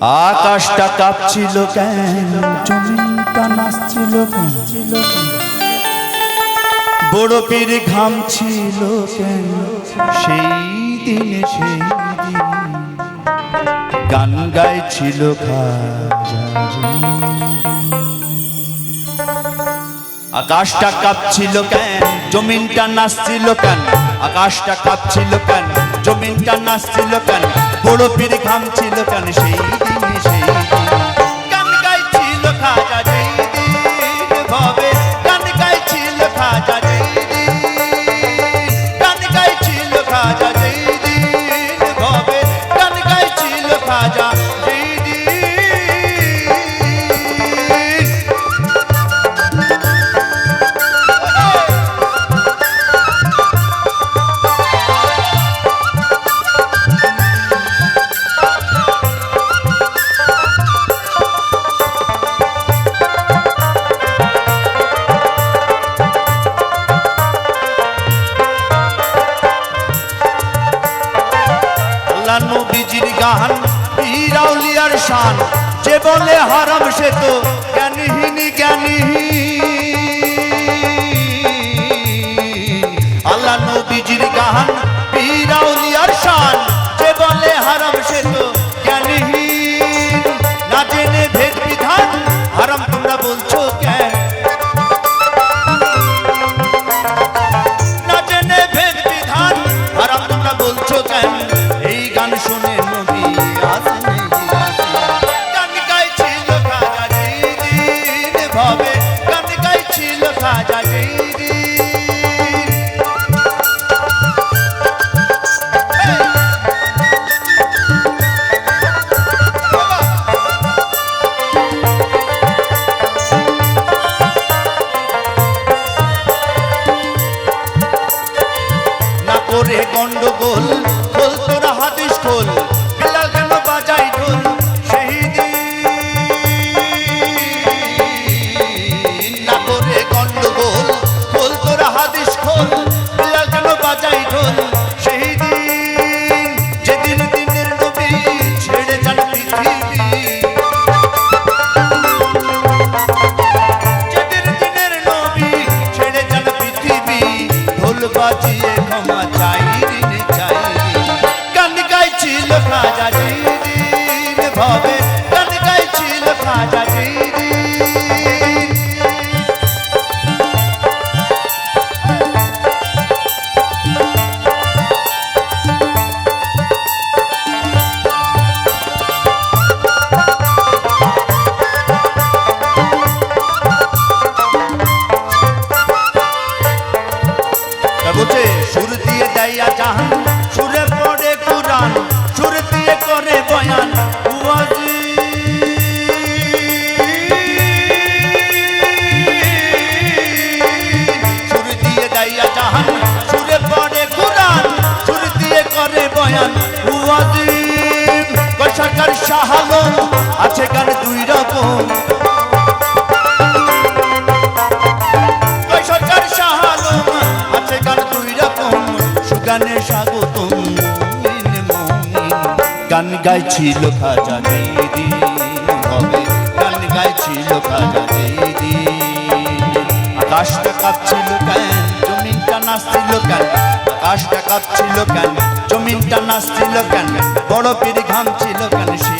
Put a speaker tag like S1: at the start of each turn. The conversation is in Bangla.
S1: আকাশটা কাঁপছিল কেন? জমিনটা নাচছিল কেন? বড় পীর ঘাম ছিল কেন? সেই দিনে সেই দিন। গান গাইছিল আকাশটা কাঁপছিল কেন? জমিনটা নাচছিল কেন? আকাশটা কাঁপছিল কেন? জমিনটা নাচছিল কেন? বড় পীর ঘামছিল কেন সেই দিনে সেই দিন? নবীজির গান পীরাউলিয়ার শান। যে বলে হারাম সে তো জ্ঞানীহীন জ্ঞানহীন। গন্ডগোল খোল তোরা হাতিস খোল বলছে, সুর দিয়ে দেয়া জাহান, সুরে পড়ে কুরান সুর দিয়ে করে বয়ান। সুর দিয়ে দেয়া জাহান, সুরে পড়ে কুরান সুর দিয়ে করে বয়ান। সরকার শাহালম মুমিন। গান গাইছিল খাজা দিদি, হবে। গান গাইছিল খাজা দিদি। আকাশটা কাঁপছিল কেন? জমিনটা নাচছিল কেন? আকাশটা কাঁপছিল কেন? জমিনটা নাচছিল কেন? বড় পীর ঘামছিল কেন?